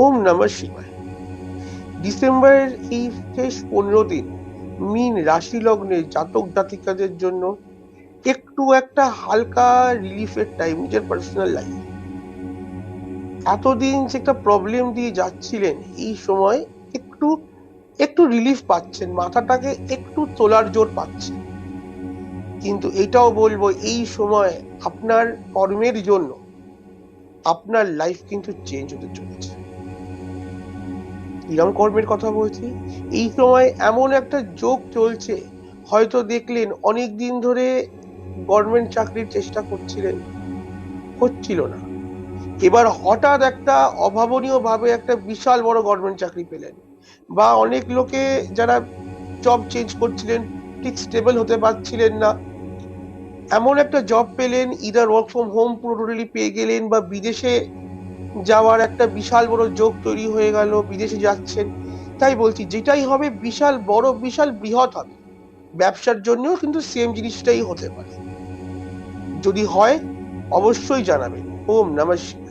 ওম নমঃ শিবায়। ডিসেম্বরের এই শেষ পনেরো দিন মিন রাশি লগ্নের জাতক জাতিকাদের জন্য একটু একটা হালকা রিলিফের টাইম নিজের পার্সোনাল লাইফ এতদিন যে একটা প্রবলেম দিয়ে যাচ্ছিলেন, এই সময় একটু একটু রিলিফ পাচ্ছেন, মাথাটাকে একটু তোলার জোর পাচ্ছেন। কিন্তু এটাও বলব, এই সময় আপনার কর্মের জন্য আপনার লাইফ কিন্তু চেঞ্জ হতে চলেছে। কিরম কর্মের কথা বলছি, এই সময় এমন একটা যোগ চলছে, হয়তো দেখলেন অনেক দিন ধরে গভর্নমেন্ট চাকরির চেষ্টা করছিলেন, হচ্ছিল না। এবার হঠাৎ একটা অভাবনীয় ভাবে একটা বিশাল বড় গভর্নমেন্ট চাকরি পেলেন বা অনেক লোকে যারা জব চেঞ্জ করছিলেন, ঠিক স্টেবল হতে পারছিলেন না। এমন একটা জব পেলেন ইদার ওয়ার্ক ফ্রম হোম পুরোপুরি পেয়ে গেলেন বা বিদেশে যাওয়ার একটা বিশাল বড় যোগ তৈরি হয়ে গেল, বিদেশে যাচ্ছেন। তাই বলছি, যেটাই হবে বিশাল বড়, বিশাল বৃহৎ হবে। ব্যবসার জন্যও কিন্তু সেম জিনিসটাই হতে পারে। যদি হয়, অবশ্যই জানাবেন। ওম নমস্কার